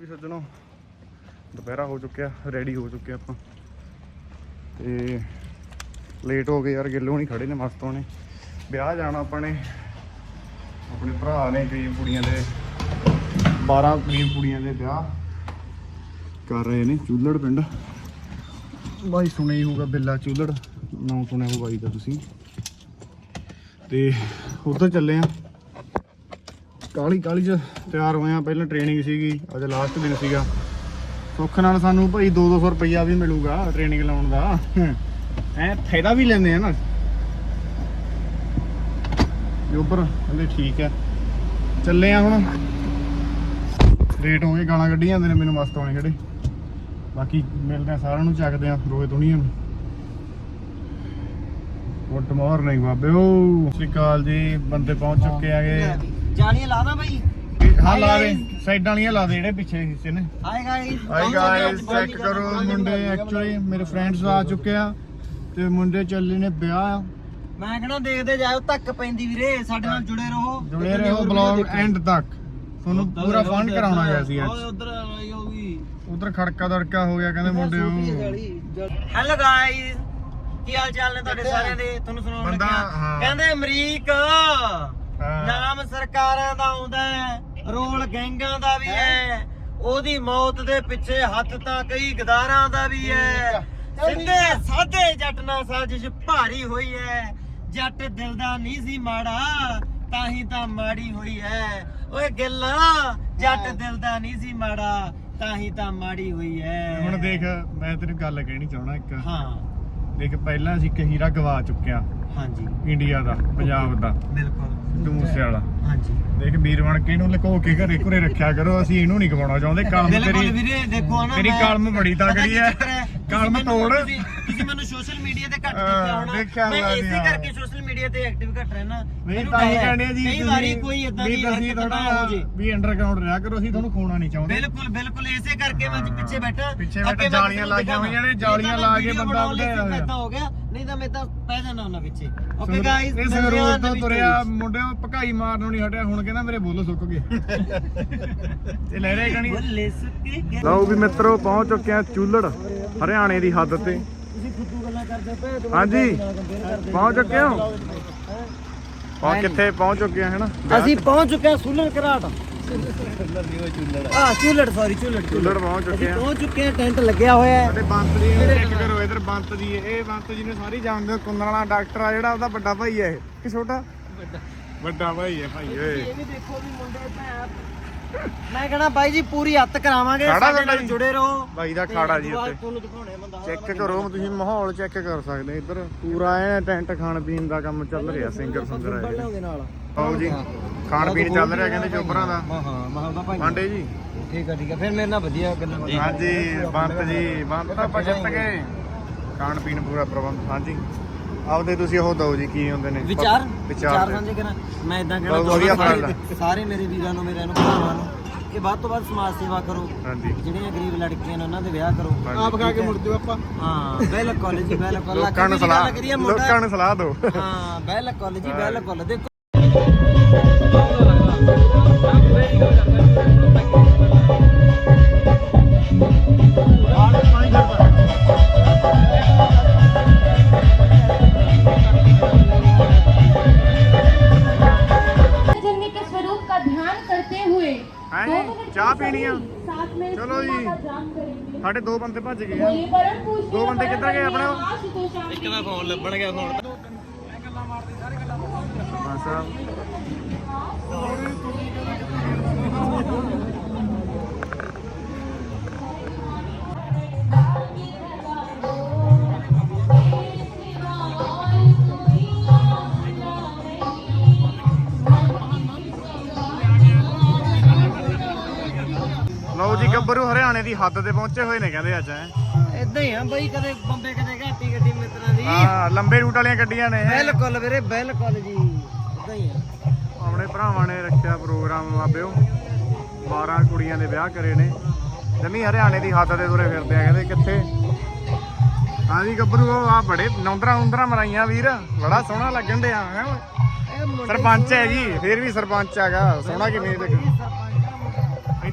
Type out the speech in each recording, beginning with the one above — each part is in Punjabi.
ਵੀ ਸੱਜਣੋ, ਦੁਪਹਿਰਾ ਹੋ ਚੁੱਕਿਆ ਰੈਡੀ ਹੋ ਚੁੱਕੇ ਆਪਾਂ। ਤੇ ਲੇਟ ਹੋ ਗਏ ਯਾਰ, ਗਿੱਲੋ ਨਹੀਂ ਖੜੇ ਨੇ, ਮਸਤ ਹੋਣੇ। ਵਿਆਹ ਜਾਣਾ ਆਪਾਂ ਨੇ। ਆਪਣੇ ਭਰਾ ਨੇ ਕਈ ਕੁੜੀਆਂ ਦੇ 12 ਕਈ ਕੁੜੀਆਂ ਦੇ ਵਿਆਹ ਕਰ ਰਹੇ ਨੇ, ਚੂਲੜ ਪਿੰਡ। ਬਾਈ ਸੁਣਿਆ ਹੀ ਹੋਊਗਾ ਬਿੱਲਾ ਚੂਲੜ ਨਾਮ ਸੁਣਿਆ ਹੋਊ ਬਾਈ ਦਾ ਤੁਸੀਂ। ਤੇ ਉੱਧਰ ਚੱਲੇ ਆ। ਕਾਲੀ ਕਾਲੀ ਚ ਤਿਆਰ ਹੋਏ ਆ। ਪਹਿਲਾਂ ਟ੍ਰੇਨਿੰਗ ਸੀਗੀ, ਅੱਜ ਲਾਸਟ ਦਿਨ ਸੀਗਾ। ਸੁੱਖ ਨਾਲ ਸਾਨੂੰ ਭਾਈ 2-200 ਰੁਪਈਆ ਵੀ ਮਿਲੂਗਾ ਟ੍ਰੇਨਿੰਗ ਲਾਉਣ ਦਾ। ਐ ਫਾਇਦਾ ਵੀ ਲੈਂਦੇ ਆ ਨਾ। ਜੋਬਰ ਕਹਿੰਦੇ ਠੀਕ ਹੈ ਚੱਲੇ ਆ ਹੁਣ। ਰੇਟ ਹੋ ਗਏ ਗਾਲਾਂ ਕੱਢੀ ਜਾਂਦੇ ਨੇ ਮੈਨੂੰ ਮਸਤ ਆਉਣੇ ਕਿਹੜੇ ਬਾਕੀ ਮਿਲਦੇ ਆ ਸਾਰਿਆਂ ਨੂੰ, ਚੱਕਦੇ ਆ ਰੋਏ ਦੁਨੀਆ ਨੂੰ। ਗੁੱਡ ਮਾਰਨਿੰਗ ਬਾਬਿਓ। ਸਤਿ ਸ਼੍ਰੀ ਅਕਾਲ ਜੀ, ਬੰਦੇ ਪਹੁੰਚ ਚੁੱਕੇ ਆਗੇ ਜਾਲੀਆਂ ਲਾ ਦਾਂ ਬਾਈ? ਹਾਂ ਲਾ ਦੇ। ਸਾਈਡਾਂ ਵਾਲੀਆਂ ਲਾ ਦੇ ਜਿਹੜੇ ਪਿੱਛੇ ਹਿੱਸੇ ਨੇ hi guys hi guys check ਕਰੋ ਮੁੰਡੇ ਐਕਚੁਅਲੀ ਮੇਰੇ ਫਰੈਂਡਸ ਆ ਚੁੱਕੇ ਆ ਤੇ ਮੁੰਡੇ ਚੱਲੇ ਨੇ ਵਿਆਹ। ਮੈਂ ਕਹਣਾ ਦੇਖਦੇ ਜਾਓ ਧੱਕ ਪੈਂਦੀ ਵੀਰੇ ਸਾਡੇ ਨਾਲ ਜੁੜੇ ਰਹੋ। ਜੁੜੇ ਰਹੋ ਬਲੌਗ ਐਂਡ ਤੱਕ। ਤੁਹਾਨੂੰ ਪੂਰਾ ਫਨ ਕਰਾਉਣਾ ਗਿਆ ਸੀ ਅੱਜ। ਉਧਰ ਆਈ ਹੋਗੀ ਉਧਰ ਖੜਕਾ ਦੜਕਾ ਹੋ ਗਿਆ ਕਹਿੰਦੇ ਮੁੰਡੇ ਉਹ। ਹੈਲੋ ਗਾਇਸ ਕੀ ਹਾਲ ਚਾਲ ਨੇ ਤੁਹਾਡੇ ਸਾਰਿਆਂ ਦੇ? ਤੁਹਾਨੂੰ ਸੁਣਾਉਣ ਹਾਂ। ਕਹਿੰਦੇ ਅਮਰੀਕ। ਨਾਮ ਸਰਕਾਰਾਂ ਦਾ ਆਉਂਦਾ ਹੈ ਰੋਲ ਗੈਂਗਾਂ ਦਾ ਵੀ ਹੈ? ਉਹਦੀ ਮੌਤ ਦੇ ਪਿੱਛੇ ਹੱਥ ਤਾਂ ਕਈ ਗਦਾਰਾਂ ਦਾ ਵੀ ਹੈ। ਸਿੱਧੇ ਸਾਦੇ ਜੱਟ ਨਾਲ ਸਾਜ਼ਿਸ਼ ਭਾਰੀ ਹੋਈ ਹੈ। ਜੱਟ ਦਿਲ ਦਾ ਨਹੀਂ ਸੀ ਮਾੜਾ ਤਾਂ ਹੀ ਤਾਂ ਮਾੜੀ ਹੋਈ ਹੈ। ਓਏ ਗਿੱਲਾ ਜੱਟ ਦਿਲ ਦਾ ਨਹੀਂ ਸੀ ਮਾੜਾ ਤਾਂ ਹੀ ਤਾਂ ਮਾੜੀ ਹੋਈ ਹੈ। ਹੁਣ ਦੇਖ ਮੈਂ ਤੈਨੂੰ ਗੱਲ ਕਹਿਣੀ ਚਾਹਣਾ ਇੱਕ। ਹਾਂ। ਦੇਖ ਪਹਿਲਾਂ ਅਸੀਂ ਇੱਕ ਹੀਰਾ ਗਵਾ ਚੁੱਕਿਆ। ਹਾਂਜੀ ਇੰਡੀਆ ਦਾ ਪੰਜਾਬ ਦਾ ਬਿਲਕੁਲ ਮੂਸੇ ਵਾਲਾ ਹਾਂਜੀ ਦੇਖ ਵੀਰ ਬਣ ਕੇ ਇਹਨੂੰ ਲੁਕੋ ਕੇ ਘਰੇ ਘਰੇ ਰੱਖਿਆ ਕਰੋ ਅਸੀਂ ਇਹਨੂੰ ਨਹੀਂ ਗਵਾਉਣਾ ਚਾਹੁੰਦੇ ਕਲਮ ਬਿਲਕੁਲ ਤੇਰੀ ਵੀਰੇ ਦੇਖੋ ਨਾ ਤੇਰੀ ਮੈਂ- ਕਲਮ ਬੜੀ ਪਤਾ ਕੀ ਹੈ। ਚੱਕਰ ਤੁਸੀਂ ਕਲਮ ਮੈਨੂੰ- ਤੋੜ। ਤੁਸੀਂ ਤੁਸੀਂ ਮੈਨੂੰ ਸੋਸ਼ਲ ਮੀਡੀਆ ਤੇ ਘੱਟ ਹਾਂ, ਦੇਖਿਆ ਹੋਣਾ ਦੇਖਿਆ ਮੈਂ ਹੋਣਾ ਇਸੇ ਹਾਂ। ਕਰਕੇ ਸੋਸ਼ਲ ਮੀਡੀਆ ਤੇ ਐਕਟਿਵ ਘੱਟ ਰਹਿਣਾ ਨਹੀਂ ਮੈਨੂੰ ਤਾਂ ਹੀ ਡਰ ਹੈ। ਕਹਿੰਦੇ ਆ ਜੀ ਕਈ ਵਾਰੀ ਕੋਈ ਇਦਾਂ ਦੀ ਤੁਸੀਂ ਹਰਕਤ ਨਾ ਥੋੜਾ ਹੋ ਜੇ ਵੀ ਅੰਡਰਗਰਾਉਂਡ ਰਿਹਾ ਕਰੋ ਅਸੀਂ ਤੁਹਾਨੂੰ ਖੋਣਾ ਨਹੀਂ ਚਾਹੁੰਦੇ ਬਿਲਕੁਲ ਬਿਲਕੁਲ ਇਸੇ ਕਰਕੇ ਮੈਂ ਹਾਂ। ਪਿੱਛੇ ਬੈਠਾ ਪਿੱਛੇ ਅੱਗੇ ਬੈਠੇ ਮੈਂ ਜਾਲੀਆਂ ਕਿਸੇ ਨੂੰ ਲਾਈਆਂ ਹੋਈਆਂ ਨੇ, ਨਹੀਂ ਤਾਂ ਜਾਲੀਆਂ ਮੈਂ ਲਾ ਕੇ ਵੀਡੀਓ ਬੰਦਾ ਬਣਾਉਣ ਲਈ ਵਧਾਇਆ ਹੋਇਆ। ਏਦਾਂ ਹੋ ਗਿਆ ਨਹੀਂ ਤਾਂ ਮੈਂ ਤਾਂ ਪੈ ਜਾਣਾ ਉਹਨਾਂ ਪਿੱਛੇ ਓਕੇ ਗਾਇਸ ਇਹ ਸੰਗਰੂਰ ਤੋਂ ਤੁਰਿਆ ਮੁੰਡੇ ਭਕਾਈ ਮਾਰਨੋਂ ਨਹੀਂ ਹਟਿਆ ਹੁਣ ਕਹਿੰਦਾ ਮੇਰੇ ਬੋਲ ਸੁੱਕ ਗਏ। ਤੇ ਲੈ ਰਹੇ ਕਣੀ। ਬੋਲੇ ਸੁੱਕੇ ਗਏ। ਲਓ ਵੀ ਮਿੱਤਰੋ ਪਹੁੰਚ ਚੁੱਕੇ ਆ ਚੂਲੜ ਹਰਿਆਣੇ ਦੀ ਹੱਦ ਤੇ। ਤੁਸੀਂ ਫੁੱਦੂ ਗੱਲਾਂ ਕਰਦੇ ਪਏ ਤੇ ਹਾਂਜੀ। ਪਹੁੰਚ ਚੁੱਕੇ ਹੋ? ਪਹੁੰਚ ਕਿੱਥੇ? ਪਹੁੰਚ ਚੁੱਕੇ ਆ ਹੈਨਾ ਅਸੀਂ ਪਹੁੰਚ ਚੁੱਕੇ ਹਾਂ ਸੁਲਰ ਘਰਾਟ। ਆ ਚੂਲੜ ਸੌਰੀ ਚੂਲੜ ਚੂਲੜ ਪਹੁੰਚ ਚੁੱਕੇ ਆ। ਪਹੁੰਚ ਚੁੱਕੇ ਹਾਂ ਟੈਂਟ ਲੱਗਿਆ ਹੋਇਆ ਹੈ। ਸਾਡੇ ਬੰਤ ਜੀ ਨੂੰ ਚੈੱਕ ਕਰੋ ਇਧਰ ਬੰਤ ਜੀ ਇਹ ਬੰਤ ਜੀ ਨੂੰ ਸਾਰੀ ਜਾਣਦੇ ਹੋ ਕੁੰਦਨ ਵਾਲਾ ਡਾਕਟਰ ਆ ਜਿਹੜਾ ਉਹਦਾ ਵੱਡਾ ਭਾਈ ਹੈ ਇਹ। ਕਿ ਛੋਟਾ? ਵੱਡਾ। ਭਾਈ ਹੈ ਭਾਈ ਓਏ। ਇਹ ਵੀ ਦੇਖੋ ਵੀ ਮੁੰਡੇ ਭੈਣ। ਮੈਂ ਕਹਣਾ ਬਾਈ ਜੀ ਪੂਰੀ ਹੱਤ ਕਰਾਵਾਂਗੇ ਖਾੜਾ ਸਾਡੇ ਤੁਹਾਡਾ ਨਾਲ ਜੀ? ਜੁੜੇ ਰਹੋ। ਬਾਈ ਦਾ ਤੇ ਖਾੜਾ ਜੀ ਦੁਬਾਰਾ ਉੱਤੇ। ਤੁਹਾਨੂੰ ਦਿਖਾਉਣੇ ਬੰਦਾ ਚੈੱਕ ਕਰੋ ਤੁਸੀਂ ਮਾਹੌਲ ਚੈੱਕ ਕਰ ਸਕਦੇ ਇੱਧਰ ਪੂਰਾ ਐ ਟੈਂਟ ਖਾਣ ਪੀਣ ਦਾ ਕੰਮ ਚੱਲ ਰਿਹਾ ਸਿੰਗਰ ਸੰਗਰ ਆਏ ਆਓ ਜੀ। ਖਾਣ ਪੀਣ ਚੱਲ ਰਿਹਾ ਕਹਿੰਦੇ ਚੋਬਰਾਂ ਦਾ। ਹਾਂ ਹਾਂ ਮੈਂ ਉਹਦਾ ਭਾਈ। ਪਾਂਡੇ ਜੀ। ਠੀਕ ਆ ਠੀਕ ਆ। ਫਿਰ ਮੇਰੇ ਨਾਲ ਵਧੀਆ ਗੱਲਾਂ ਬਾਤਾਂ। ਹਾਂਜੀ ਬੰਤ ਜੀ ਬੰਤ ਤਾਂ ਆਪਾਂ ਜਿੱਤ ਗਏ। ਖਾਣ ਪੀਣ ਪੂਰਾ ਪ੍ਰਬੰਧ। ਹਾਂਜੀ। ਆਪਦੇ ਤੁਸੀਂ ਉਹ ਦਿਓ ਜੀ ਕੀ ਹੁੰਦੇ ਨੇ। ਵਿਚਾਰ? ਵਿਚਾਰ। ਸਾਂਝੇ ਕਰਾਂ। ਮੈਂ ਇਦਾਂ ਕਹਿਣਾ ਸਾਰੇ- ਮੇਰੇ ਵੀਰਾਂ ਨੂੰ ਮੇਰੇ ਨੂੰ ਭਰਾਵਾਂ ਨੂੰ ਕਿ ਵੱਧ ਤੋਂ ਵੱਧ ਸਮਾਜ ਸੇਵਾ ਕਰੋ। ਹਾਂਜੀ। ਜਿਹੜੀਆਂ ਗਰੀਬ ਲੜਕੀਆਂ ਨੇ ਉਹਨਾਂ ਦੇ ਵਿਆਹ ਕਰੋ। ਆਪ ਖਾ ਕੇ ਮੁੜ ਜਾਓ ਆਪਾਂ। ਹਾਂ ਬਿਲਕੁਲ ਜੀ ਬਿਲਕੁਲ ਲੋਕਾਂ ਨੂੰ ਸਲਾਹ ਕਰੀਏ ਮੁੰਡਾ। ਲੋਕਾਂ ਨੂੰ ਸਲਾਹ ਦਿਓ। ਹਾਂ ਬਿਲਕੁਲ ਜੀ ਬਿਲਕੁਲ ਦੇਖੋ ਚਾਹ ਪੀਣੀ ਆ? ਚਲੋ ਜੀ। ਸਾਡੇ ਦੋ ਬੰਦੇ ਭੱਜ ਗਏ ਆ। ਦੋ ਬੰਦੇ ਕਿੱਧਰ ਗਏ ਆਪਣੇ? ਇੱਕ ਦਾ ਫੋਨ ਲੱਭਣ ਗਿਆ ਹੁਣ। ਬਸ। ਗੱਭਰੂ ਹਰਿਆਣੇ ਦੀ ਹੱਦ ਤੇ ਪਹੁੰਚੇ ਹੋਏ ਨੇ ਕਹਿੰਦੇ ਅੱਜ ਐ ਇਦਾਂ ਹੀ ਆ ਬਾਈ ਕਦੇ ਬੰਬੇ ਕਦੇ ਘਾਟੀ ਗੱਡੀ ਮਿੱਤਰਾਂ ਦੀ। ਹਾਂ ਲੰਬੇ ਰੂਟ ਵਾਲੀਆਂ ਗੱਡੀਆਂ ਨੇ ਬਿਲਕੁਲ ਵੀਰੇ ਬਿਲਕੁਲ ਜੀ। ਇਦਾਂ ਹੀ ਆ। ਆਪਣੇ ਭਰਾਵਾਂ ਨੇ ਰੱਖਿਆ ਪ੍ਰੋਗਰਾਮ ਬਾਬਿਓ 12 ਕੁੜੀਆਂ ਦੇ ਵਿਆਹ ਕਰੇ ਨੇ। ਜਮੀ ਹਰਿਆਣੇ ਦੀ ਹੱਦ ਤੇ ਤੁਰੇ ਫਿਰਦੇ ਆ ਕਹਿੰਦੇ ਕਿੱਥੇ? ਹਾਂਜੀ ਗੱਭਰੂ ਆ ਬੜੇ ਨੌਂਦਰਾ ਉਂਦਰਾ ਮਰਾਈਆਂ ਵੀਰ। ਬੜਾ ਸੋਹਣਾ ਲੱਗਣ। ਇਹ ਮੁੰਡੇ ਸਰਪੰਚ ਹੈ ਜੀ ਫੇਰ ਵੀ ਸਰਪੰਚ ਹੈਗਾ। ਸੋਹਣਾ ਕਿਵੇਂ ਲੱਗ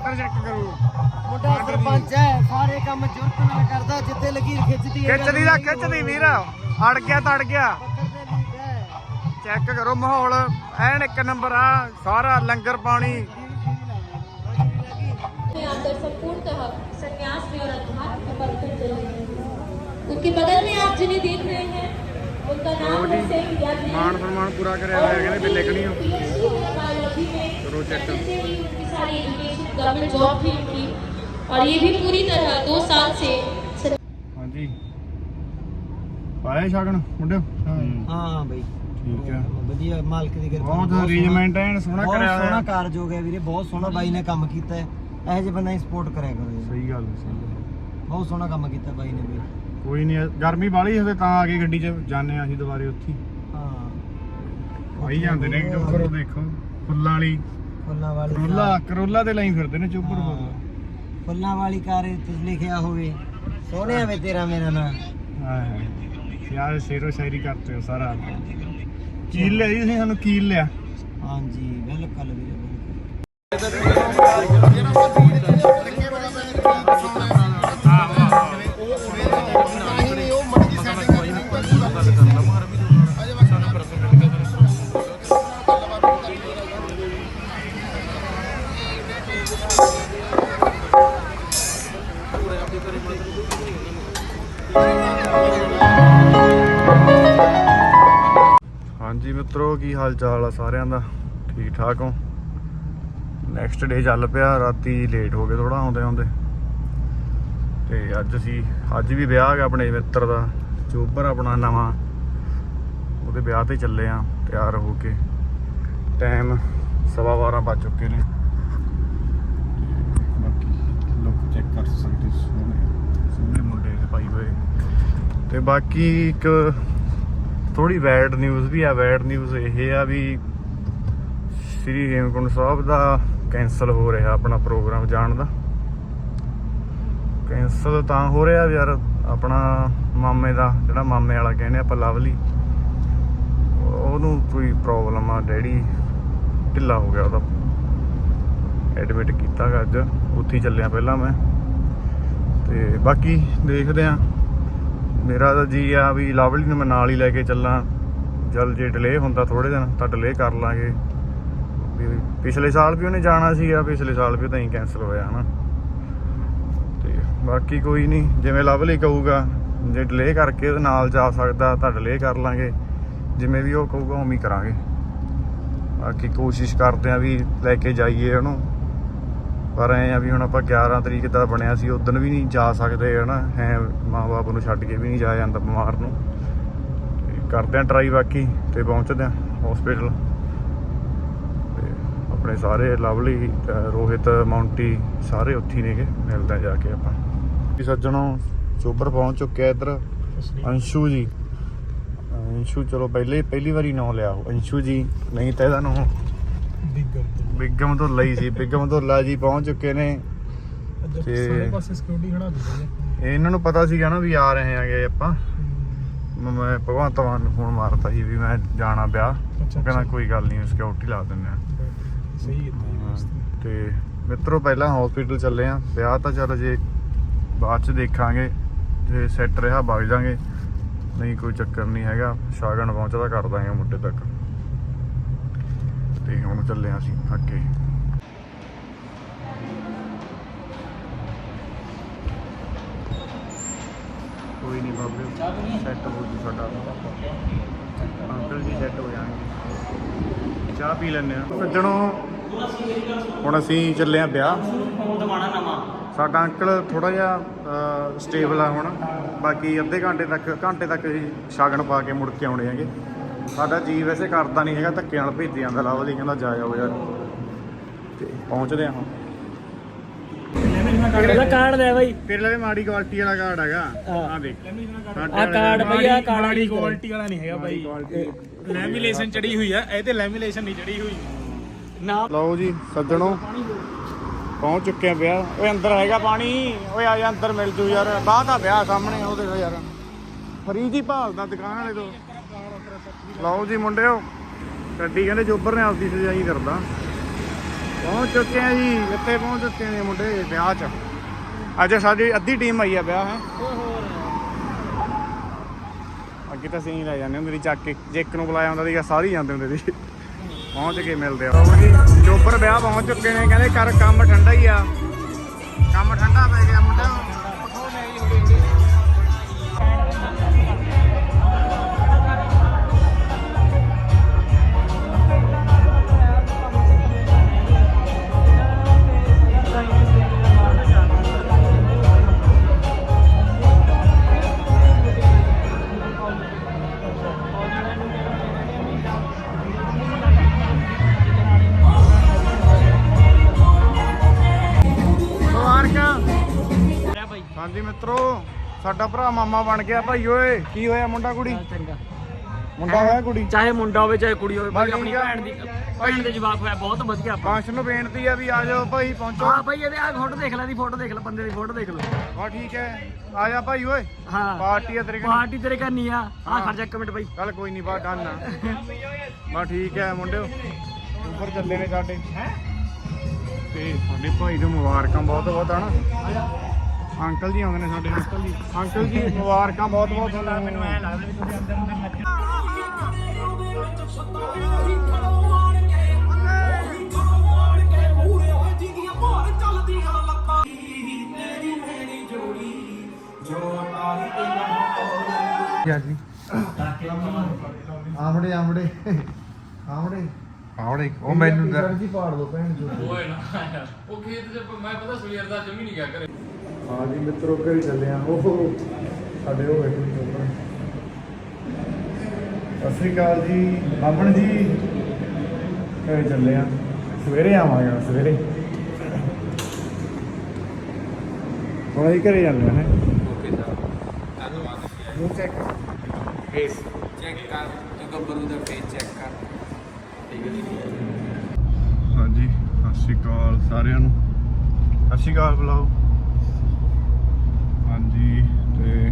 ਇੱਧਰ ਚੈੱਕ ਕਰੋ ਮੁੰਡਾ ਸਰਪੰਚ ਹੈ ਸਾਰੇ ਕੰਮ ਜੁਰਤ ਨਾਲ ਕਰਦਾ ਜਿੱਥੇ ਲਗੀ ਖਿੱਚਦੀ ਹੈ ਖਿੱਚਦੀ ਦਾ ਖਿੱਚਦੀ ਵੀਰ ਅੜ ਗਿਆ ਤੜ ਗਿਆ ਪੱਥਰ ਦੇ ਲੀਡ ਹੈ ਚੈੱਕ ਕਰੋ ਮਾਹੌਲ ਐਨ ਇੱਕ ਨੰਬਰ ਆ ਸਾਰਾ ਲੰਗਰ ਪਾਣੀ में आकर संपूर्णतः संन्यास में और अध्यात्म में पवित्र चले गए उनके बगल में आप जिन्हें देख रहे हैं उनका नाम है सेठ यादव ਮਾਣ ਸਨਮਾਨ ਪੂਰਾ ਕਰਿਆ ਹੋਇਆ ਕਹਿੰਦੇ ਵੀ ਲਿਖਣੀ ਹੋ बीएससी बायोलॉजी में करो check। से भी उनकी सारी एजुकेशन गवर्नमेंट जॉब भी उनकी और ये भी पूरी तरह दो साल से सर- ਹਾਂਜੀ ਪਾਇਆ ਛਗਣ ਮੁੰਡਿਓ ਹਾਂ ਬਈ ਠੀਕ ਆ ਵਧੀਆ ਮਾਲਕ ਦੀ ਕਿਰਪਾ ਬਹੁਤ ਨਾਲ ਅਰੇਂਜਮੈਂਟ ਐਨ ਸੋਹਣਾ ਬਹੁਤ ਕਰਿਆ ਸੋਹਣਾ ਹੋਇਆ ਕਾਰਜ ਹੋ ਗਿਆ ਵੀਰੇ ਬਹੁਤ ਸੋਹਣਾ ਬਾਈ ਨੇ ਕੰਮ ਕੀਤਾ ਹੈ ਇਹੋ ਜਿਹੇ ਬੰਦਾ ਹੀ ਸਪੋਰਟ ਕਰਿਆ ਕਰੋ ਜੀ। ਸਹੀ ਗੱਲ ਸਹੀ ਗੱਲ ਬਹੁਤ ਸੋਹਣਾ ਕੰਮ ਕੀਤਾ ਬਾਈ ਨੇ ਵੀ ਕੋਈ ਨਹੀਂ ਗਰਮੀ ਬਾਲੀ ਹੋਵੇ ਤਾਂ ਆ ਕੇ ਗੱਡੀ 'ਚ ਜਾਂਦੇ ਆ ਅਸੀਂ ਦੁਬਾਰੇ ਉੱਥੇ ਹੀ। ਹਾਂ ਆਈ ਜਾਂਦੇ ਨੇ ਚੋਬਰ ਉਹ ਦੇਖੋ ਫੁੱਲਾਂ ਵਾਲੀ ਫੁੱਲਾਂ ਵਾਲੀ ਕਰੋਲਾ ਕਾਰ। ਕਰੋਲਾ ਤੇ ਲਈ ਫਿਰਦੇ ਨੇ ਚੋਬਰ ਹਾਂ। ਫੁੱਲਾਂ ਵਾਲੀ ਕਾਰ ਤੇ ਲਿਖਿਆ ਹੋਵੇ ਸੋਹਣਿਆ ਵੇ ਤੇਰਾ ਮੇਰਾ ਨਾਂ ਹਾਂ ਯਾਰ ਸ਼ੇਰੋ ਸ਼ਾਇਰੀ ਕਰਤੇ ਹੋ ਸਾਰਾ ਕੀਲ ਲਿਆ ਜੀ ਤੁਸੀਂ ਸਾਨੂੰ ਕੀਲ ਲਿਆ ਹਾਂਜੀ ਬਿਲਕੁਲ ਵੀਰੇ ਬਿਲਕੁਲ ਮਿੱਤਰੋ, ਕੀ ਹਾਲ ਚਾਲ ਆ ਸਾਰਿਆਂ ਦਾ? ਠੀਕ ਠਾਕ ਹੋ? ਨੈਕਸਟ ਡੇ ਚੱਲ ਪਿਆ, ਰਾਤੀ ਲੇਟ ਹੋ ਗਏ ਥੋੜਾ ਆਉਂਦੇ ਆਉਂਦੇ ਤੇ ਅੱਜ ਅਸੀਂ, ਅੱਜ ਵੀ ਵਿਆਹ ਹੈਗਾ ਆਪਣੇ ਮਿੱਤਰ ਦਾ, ਚੋਬਰ ਆਪਣਾ ਨਵਾਂ। ਉਹਦੇ ਵਿਆਹ ਤੇ ਚੱਲੇ ਆ, ਤਿਆਰ ਹੋ ਕੇ। ਟਾਈਮ ਸਵਾ 12 ਵੱਜ ਚੁੱਕੇ ਨੇ। ਬਾਕੀ ਲੋਕ ਚੈੱਕ ਕਰ ਸਕਦੇ ਸੋਹਣੇ ਸੋਹਣੇ ਮੁੰਡੇ ਨੇ ਪਾਈ ਹੋਏ। ਤੇ ਬਾਕੀ ਇੱਕ ਥੋੜੀ ਵੈਡ ਨਿਊਜ਼ ਵੀ ਆ ਬੈਡ ਨਿਊਜ਼ ਇਹ ਆ ਵੀ ਸ੍ਰੀ ਹੇਮਕੁੰਟ ਸਾਹਿਬ ਦਾ ਕੈਨਸਲ ਹੋ ਰਿਹਾ ਆਪਣਾ ਪ੍ਰੋਗਰਾਮ ਜਾਣ ਦਾ। ਕੈਨਸਲ ਤਾਂ ਹੋ ਰਿਹਾ ਯਾਰ, ਆਪਣਾ ਮਾਮੇ ਦਾ, ਜਿਹੜਾ ਮਾਮੇ ਵਾਲਾ ਕਹਿੰਦੇ ਆਪਾਂ ਲਵਲੀ, ਉਹਨੂੰ ਕੋਈ ਪ੍ਰੋਬਲਮ ਆ, ਡੈਡੀ ਢਿੱਲਾ ਹੋ ਗਿਆ ਉਹਦਾ। ਐਡਮਿਟ ਕੀਤਾ ਗਾ ਅੱਜ, ਉੱਥੇ ਚੱਲਿਆ ਪਹਿਲਾਂ ਮੈਂ। ਤੇ ਬਾਕੀ ਦੇਖਦੇ ਆ। ਮੇਰਾ ਤਾਂ ਜੀ ਆ ਵੀ ਲਵਲੀ ਨੂੰ ਮੈਂ ਨਾਲ ਹੀ ਲੈ ਕੇ ਚੱਲਾਂ। ਜਲ ਜੇ ਡਿਲੇ ਹੁੰਦਾ ਥੋੜੇ ਦਿਨ, ਤਾਂ ਡਿਲੇ ਕਰ ਲਾਂਗੇ। ਵੀ ਪਿਛਲੇ ਸਾਲ ਵੀ ਉਹਨੇ ਜਾਣਾ ਸੀਗਾ, ਪਿਛਲੇ ਸਾਲ ਵੀ ਤਾਂ ਹੀ ਕੈਨਸਲ ਹੋਇਆ, ਹਨਾ। ਤੇ ਬਾਕੀ ਕੋਈ ਨਹੀਂ, ਜਿਵੇਂ ਲਵਲੀ ਕਹੂਗਾ, ਜੇ ਡਿਲੇ ਕਰਕੇ ਉਹਦੇ ਨਾਲ ਜਾ ਸਕਦਾ, ਤਾਂ ਡਿਲੇ ਕਰ ਲਾਂਗੇ। ਜਿਵੇਂ ਵੀ ਉਹ ਕਹੂਗਾ, ਉਵੇਂ ਹੀ ਕਰਾਂਗੇ। ਬਾਕੀ ਕੋਸ਼ਿਸ਼ ਕਰਦੇ ਆ ਵੀ ਲੈ ਕੇ ਜਾਈਏ ਉਹਨੂੰ। ਪਰ ਐ ਆ ਵੀ ਹੁਣ ਆਪਾਂ 11 ਤਰੀਕ ਦਾ ਬਣਿਆ ਸੀ ਉਦੋਂ ਵੀ ਨਹੀਂ ਜਾ ਸਕਦੇ ਹਨਾ ਹੈ ਮਾਪੇ ਨੂੰ ਛੱਡ ਕੇ ਵੀ ਨਹੀਂ ਜਾਇਆ ਜਾਂਦਾ ਬਿਮਾਰ ਨੂੰ। ਤੇ ਕਰਦੇ ਆ ਟਰਾਈ ਬਾਕੀ ਤੇ ਪਹੁੰਚਦੇ ਆ ਹਸਪੀਟਲ ਆਪਣੇ ਸਾਰੇ ਲਵਲੀ ਰੋਹਿਤ, ਮੌਂਟੀ ਸਾਰੇ ਉੱਥੇ ਹੀ ਨੇਗੇ, ਮਿਲਦੇ ਆ ਜਾ ਕੇ ਆਪਾਂ। ਵੀ ਸੱਜਣੋ ਚੋਬਰ ਪਹੁੰਚ ਚੁੱਕਿਆ ਇੱਧਰ, ਅੰਸ਼ੂ ਜੀ। ਅੰਸ਼ੂ, ਚਲੋ ਪਹਿਲੇ, ਪਹਿਲੀ ਵਾਰੀ ਨਾਂ ਲਿਆ ਅੰਸ਼ੂ ਜੀ, ਨਹੀਂ ਤਾਂ ਇਹਦਾ ਨਾਂ ਬਿੱਗਮ ਤੋਂ। ਲਈ ਸੀ ਬਿੱਗਮ ਤੋਂ ਲਾ ਜੀ ਪਹੁੰਚ ਚੁੱਕੇ ਨੇ। ਤੇ ਪਾਸੇ ਸਿਕਿਉਰਿਟੀ ਖੜਾ ਦਿੱਤੀ ਇਹਨਾਂ ਨੂੰ ਪਤਾ ਸੀਗਾ ਨਾ ਵੀ ਆ ਰਹੇ ਆਂਗੇ ਆਪਾਂ। ਮ- ਭਗਵੰਤ ਮਾਨ ਨੂੰ ਫੋਨ ਮਾਰਤਾ ਸੀ ਵੀ ਮੈਂ ਜਾਣਾ ਉਹ ਕਹਿੰਦਾ। ਕੋਈ ਗੱਲ ਨਹੀਂ ਸਿਕਿਉਰਿਟੀ ਲਾ ਦਿੰਦੇ ਆ ਸਹੀ ਤੇ ਮਿੱਤਰੋ ਪਹਿਲਾਂ ਹਸਪੀਟਲ ਚੱਲੇ ਆ ਵਿਆਹ ਤਾਂ ਚੱਲ ਜੇ ਬਾਅਦ ਚ ਦੇਖਾਂਗੇ ਜੇ ਸੈੱਟ ਰਿਹਾ ਵਗ ਜਾਾਂਗੇ। ਨਹੀਂ ਕੋਈ ਚੱਕਰ ਨਹੀਂ ਹੈਗਾ। ਸ਼ਾਗਣ ਪਹੁੰਚਦਾ ਕਰ ਦਾਂਗੇ ਮੁੱਢੇ ਤੱਕ। ਤੇ ਹੁਣ ਚੱਲੇ ਆ ਅਸੀਂ ਅੱਗੇ। ਕੋਈ ਨਹੀਂ ਬਾਬੇ ਸੈੱਟ ਹੋ? ਜੂ ਸਾਡਾ। ਅੰਕਲ ਜੀ ਸੈੱਟ ਹੋ ਜਾਣਗੇ। ਚਾਹ ਪੀ ਲੈਣੇ ਆ। ਸੱਜਣੋ ਹੁਣ ਅਸੀਂ ਚੱਲੇ ਆ ਵਿਆਹ। ਸਾਡਾ ਅੰਕਲ ਥੋੜਾ ਜਿਹਾ ਸਟੇਬਲ ਆ ਹੁਣ। ਬਾਕੀ ਅੱਧੇ ਘੰਟੇ ਤੱਕ ਘੰਟੇ ਤੱਕ ਅਸੀਂ ਸ਼ਗਨ ਪਾ ਕੇ ਮੁੜ ਕੇ ਆਉਣੇ ਹੈਗੇ। ਸਾਡਾ ਜੀ ਵੈਸੇ ਕਰਦਾ ਨਹੀਂ ਹੈਗਾ ਧੱਕੇ ਨਾਲ ਭੇਜੀ ਜਾਂਦਾ ਲਵਲੀ ਕਹਿੰਦਾ ਜਾ ਆਓ ਯਾਰ। ਤੇ ਪਹੁੰਚਦੇ ਆ ਹੁਣ। ਇਹਦਾ ਕਾਰਡ ਲੈ ਬਾਈ। ਤੇਰੇ ਲਈ ਮਾੜੀ ਕੁਆਲਿਟੀ ਵਾਲਾ ਕਾਰਡ ਹੈਗਾ। ਆ ਦੇਖ। ਆ ਕਾਰਡ। ਬਈ ਆ ਕਾਰਡ ਮਾੜੀ ਕੁਆਲਿਟੀ ਵਾਲਾ ਨਹੀਂ ਹੈਗਾ ਬਾਈ। ਲੈਮੀਨੇਸ਼ਨ ਚੜੀ ਹੋਈ ਆ। ਇਹ ਤੇ ਲੈਮੀਨੇਸ਼ਨ ਨਹੀਂ ਚੜੀ ਹੋਈ। ਨਾ। ਲਓ ਜੀ ਸੱਜਣੋ। ਪਹੁੰਚ ਚੁੱਕੇ ਆ ਵਿਆਹ। ਓਏ ਅੰਦਰ ਹੈਗਾ ਪਾਣੀ। ਓਏ ਆ ਜਾ ਅੰਦਰ ਮਿਲ ਜੂ ਯਾਰ। ਬਾਹਰ ਦਾ ਵਿਆਹ ਸਾਹਮਣੇ ਆ, ਉਹ ਦੇਖੋ ਯਾਰ। ਫਰੀਦ ਹੀ ਭਾਲਦਾ ਦੁਕਾਨ ਵਾਲੇ ਤੋਂ। ਲਓ ਜੀ ਮੁੰਡਿਓ, ਗੱਡੀ ਕਹਿੰਦੇ ਜੋਬਰ ਨੇ ਆਪਦੀ ਸਜਾਈ ਕਰਦਾ। ਪਹੁੰਚ ਚੁੱਕੇ ਆ ਜੀ, ਇੱਥੇ ਪਹੁੰਚ ਚੁੱਕੇ ਨੇ ਮੁੰਡੇ ਵਿਆਹ 'ਚ। ਅੱਜ ਸਾਡੀ ਅੱਧੀ ਟੀਮ ਆਈ ਆ ਵਿਆਹ, ਹੈ। ਅੱਗੇ ਤਾਂ ਅਸੀਂ ਹੀ ਲੈ ਜਾਂਦੇ ਹੁੰਦੇ ਸੀ, ਚੱਕ ਕੇ ਜੇ ਇੱਕ ਨੂੰ ਬੁਲਾਇਆ ਹੁੰਦਾ ਸੀਗਾ, ਸਾਰੇ ਜਾਂਦੇ ਹੁੰਦੇ ਸੀ। ਪਹੁੰਚ ਕੇ ਮਿਲਦੇ ਆ। ਜੀ ਚੋਬਰ ਵਿਆਹ ਪਹੁੰਚ ਚੁੱਕੇ ਨੇ, ਕਹਿੰਦੇ ਕਰ ਕੰਮ ਠੰਡਾ ਹੀ ਆ। ਕੰਮ ਠੰਡਾ ਪੈ ਗਿਆ ਮੁੰਡਾ ਹਾਂਜੀ ਮਿੱਤਰੋ ਸਾਡਾ ਭਰਾ ਮਾਮਾ ਬਣ ਗਿਆ ਭਾਈ ਓਏ। ਕੀ ਹੋਇਆ ਮੁੰਡਾ ਕੁੜੀ? ਚੰਗਾ। ਮੁੰਡਾ ਹੋਇਆ ਕੁੜੀ? ਚਾਹੇ ਮੁੰਡਾ ਹੋਵੇ ਚਾਹੇ ਕੁੜੀ ਹੋਵੇ ਭਾਈ ਆਪਣੀ ਆ। ਭੈਣ ਦੀ ਭੈਣ ਦੇ ਜਵਾਬ ਹੋਇਆ ਬਹੁਤ ਵਧੀਆ ਆਪਾਂ। ਫੰਕਸ਼ਨ ਨੂੰ ਬੇਨਤੀ ਆ ਵੀ ਆ ਜਾਓ ਭਾਈ ਪਹੁੰਚੋ। ਹਾਂ ਭਾਈ ਇਹਦੇ ਆ ਫੋਟੋ ਦੇਖ ਲੈ ਦੀ ਫੋਟੋ ਦੇਖ ਲੈ ਬੰਦੇ ਦੀ ਫੋਟੋ ਦੇਖ ਲਓ ਵਾ ਠੀਕ ਹੈ। ਆ ਜਾ ਭਾਈ ਓਏ। ਹਾਂ। ਪਾਰਟੀ ਆ ਤੇਰੇ ਕੋਲ ਪਾਰਟੀ ਤੇਰੇ ਕਰਨੀ ਆ। ਆ ਹਾਂ। ਖਰਚਾ ਇੱਕ ਮਿੰਟ ਭਾਈ। ਚੱਲ ਕੋਈ ਨਹੀਂ ਬਾ ਡਨ ਆ। ਬਾ ਠੀਕ ਹੈ ਮੁੰਡਿਓ। ਉੱਪਰ ਚੱਲੇ ਨੇ ਸਾਡੇ। ਤੇ ਸਾਡੇ ਭਾਈ ਨੂੰ ਮੁਬਾਰਕਾਂ ਬਹੁਤ ਬਹੁਤ ਹਨਾ ਅੰਕਲ ਜੀ ਆਉਂਦੇ ਨੇ ਸਾਡੇ ਅੰਕਲ ਜੀ। ਅੰਕਲ ਜੀ ਮੁਬਾਰਕਾਂ ਬਹੁਤ ਬਹੁਤ ਤੁਹਾਨੂੰ ਮੈਨੂੰ ਐ ਲੱਗਦਾ ਵੀ ਤੁਸੀਂ ਅੰਦਰ ਨੂੰ ਨੱਚ ਜੀ? ਆਮੜੇ ਆਮੜੇ। ਆਮੜੇ। ਆਮੜੇ ਉਹ ਮੈਨੂੰ ਜੀ ਪਾੜ ਦੋ ਭੈਣ ਜੋ। ਓਏ ਨਾ। ਉਹ ਖੇਤ ਚ ਮੈਂ ਪਤਾ ਸਵੇਰ ਦਾ ਜਮੀ ਨਹੀਂ ਗਿਆ ਘਰੇ। ਹਾਂ ਜੀ ਮਿੱਤਰੋ ਘਰੇ ਚੱਲੇ ਆ? ਉਹ ਸਾਡੇ ਉਹ ਬੈਠੇ ਨੇ ਉੱਪਰ ਸਤਿ ਸ਼੍ਰੀ ਅਕਾਲ ਜੀ ਬਾਬਣ ਜੀ। ਘਰੇ ਚੱਲੇ ਆ? ਸਵੇਰੇ ਆਵਾਂਗੇ ਹੁਣ ਸਵੇਰੇ। ਹੁਣ ਅਸੀਂ ਘਰੇ ਜਾਂਦੇ ਹਾਂ। Okay sir. ਧੰਨਵਾਦ ਮੂੰਹ ਚੈੱਕ ਫੇਸ ਚੈੱਕ ਕਰ ਤੂੰ ਗੱਬਰੂ ਦਾ ਫੇਸ ਚੈੱਕ ਕਰ। ਠੀਕ ਹੈ ਹਾਂਜੀ ਸਤਿ ਸ਼੍ਰੀ ਅਕਾਲ ਸਾਰਿਆਂ ਨੂੰ। ਸਤਿ ਸ਼੍ਰੀ ਅਕਾਲ ਬੁਲਾਓ। ਹਾਂਜੀ, ਤੇ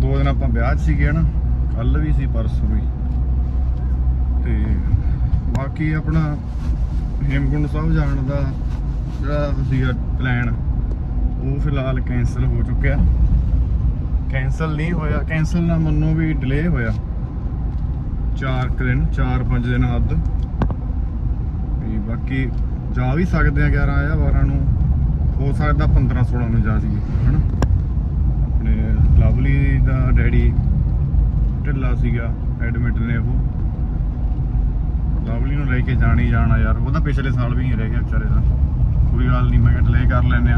ਦੋ ਦਿਨ ਆਪਾਂ ਵਿਆਹ 'ਚ ਸੀਗੇ ਨਾ ਕੱਲ ਵੀ ਸੀ, ਪਰਸੋਂ ਵੀ। ਤੇ ਬਾਕੀ ਆਪਣਾ ਹੇਮਕੁੰਡ ਸਾਹਿਬ ਜਾਣ ਦਾ ਜਿਹੜਾ ਸੀਗਾ ਪਲਾਨ ਉਹ ਫਿਲਹਾਲ ਕੈਨਸਲ ਹੋ ਚੁੱਕਿਆ। ਕੈਨਸਲ ਨਹੀਂ ਹੋਇਆ ਕੈਨਸਲ ਨਾ ਮੰਨੋ ਵੀ ਡਿਲੇ ਹੋਇਆ। 4 ਦਿਨ 4-5 ਦਿਨ ਹੱਦ ਵੀ ਬਾਕੀ ਜਾ ਵੀ ਸਕਦੇ ਆ 11 ਜਾਂ 12 ਨੂੰ, ਹੋ ਸਕਦਾ 15 16 ਨੂੰ ਜਾ ਸੀਗੇ ਹਨਾ? ਆਪਣੇ ਲਵਲੀ ਦਾ ਡੈਡੀ ਢਿੱਲਾ ਸੀਗਾ ਐਡਮਿਟ ਨੇ ਉਹ। ਲਵਲੀ ਨੂੰ ਲੈ ਕੇ ਜਾਣੀ ਜਾਣਾ ਯਾਰ ਉਹਦਾ ਪਿਛਲੇ ਸਾਲ ਵੀ ਨਹੀਂ ਰਹਿ ਗਿਆ ਵਿਚਾਰੇ ਦਾ। ਕੋਈ ਗੱਲ ਨਹੀਂ, ਮੈਂ ਕਿਹਾ ਡਿਲੇ ਕਰ ਲੈਨੇ ਆ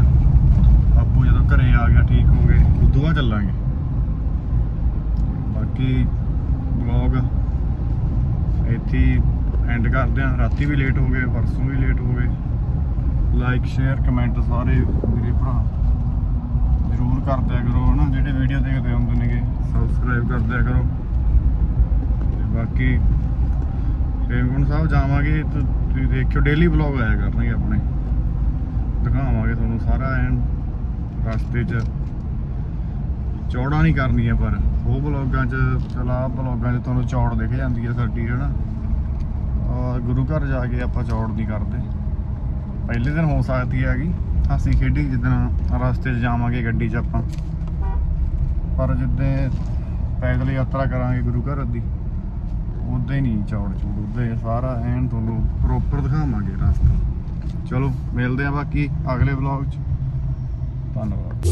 ਆਪੂ ਜਦੋਂ ਘਰੇ ਆ ਗਿਆ, ਠੀਕ ਹੋ ਗਏ, ਉਦੋਂ ਬਾਅਦ ਚੱਲਾਂਗੇ। ਬਾਕੀ ਵਲੌਗ ਇੱਥੇ ਐਂਡ ਕਰਦੇ ਆ ਰਾਤੀ ਵੀ ਲੇਟ ਹੋ ਗਏ, ਪਰਸੋਂ ਵੀ ਲੇਟ ਹੋ ਗਏ। ਲਾਈਕ ਸ਼ੇਅਰ ਕਮੈਂਟ ਸਾਰੇ ਮੇਰੇ ਭਰਾ। ਜ਼ਰੂਰ ਕਰ ਦਿਆ ਕਰੋ, ਹਨਾ, ਜਿਹੜੇ ਵੀਡੀਓ ਦੇਖਦੇ ਹੁੰਦੇ ਨੇਗੇ ਸਬਸਕ੍ਰਾਈਬ ਕਰ ਦਿਆ ਕਰੋ। ਤੇ ਬਾਕੀ ਹੇਮਕੁੰਟ ਸਾਹਿਬ ਜਾਵਾਂਗੇ ਤੁਸੀਂ ਦੇਖਿਓ ਡੇਲੀ ਵਲੌਗ ਆਇਆ ਕਰਨਗੇ ਆਪਣੇ। ਦਿਖਾਵਾਂਗੇ ਤੁਹਾਨੂੰ ਸਾਰਾ ਐਨ ਰਸਤੇ 'ਚ। ਚੌੜਾ ਨਹੀਂ ਕਰਨੀਆਂ, ਪਰ ਉਹ ਵਲੌਗਾਂ 'ਚ, ਚਲਾ ਵਲੌਗਾਂ 'ਚ ਤੁਹਾਨੂੰ ਚੌੜ ਦਿਖ ਜਾਂਦੀ ਹੈ ਸਾਡੀ, ਹਨਾ। ਔਰ ਗੁਰੂ ਘਰ ਜਾ ਕੇ ਆਪਾਂ ਚੌੜ ਨਹੀਂ ਕਰਦੇ। ਪਹਿਲੇ ਦਿਨ ਹੋ ਸਕਦੀ ਹੈਗੀ। ਅਸੀਂ ਖੇਡੀ ਜਿੱਦਾਂ ਰਸਤੇ 'ਚ ਜਾਵਾਂਗੇ ਗੱਡੀ 'ਚ ਆਪਾਂ। ਪਰ ਜਿੱਦਾਂ ਪੈਦਲ ਯਾਤਰਾ ਕਰਾਂਗੇ ਗੁਰੂ ਘਰ ਦੀ ਉਦਾਂ ਹੀ ਨਹੀਂ ਚੌੜ ਚੂੜ, ਉਦਾਂ ਸਾਰਾ ਐਨ ਤੁਹਾਨੂੰ ਪ੍ਰੋਪਰ ਦਿਖਾਵਾਂਗੇ ਰਸਤਾ। ਚਲੋ, ਮਿਲਦੇ ਆ ਬਾਕੀ ਅਗਲੇ ਵਲੌਗ 'ਚ। ਧੰਨਵਾਦ।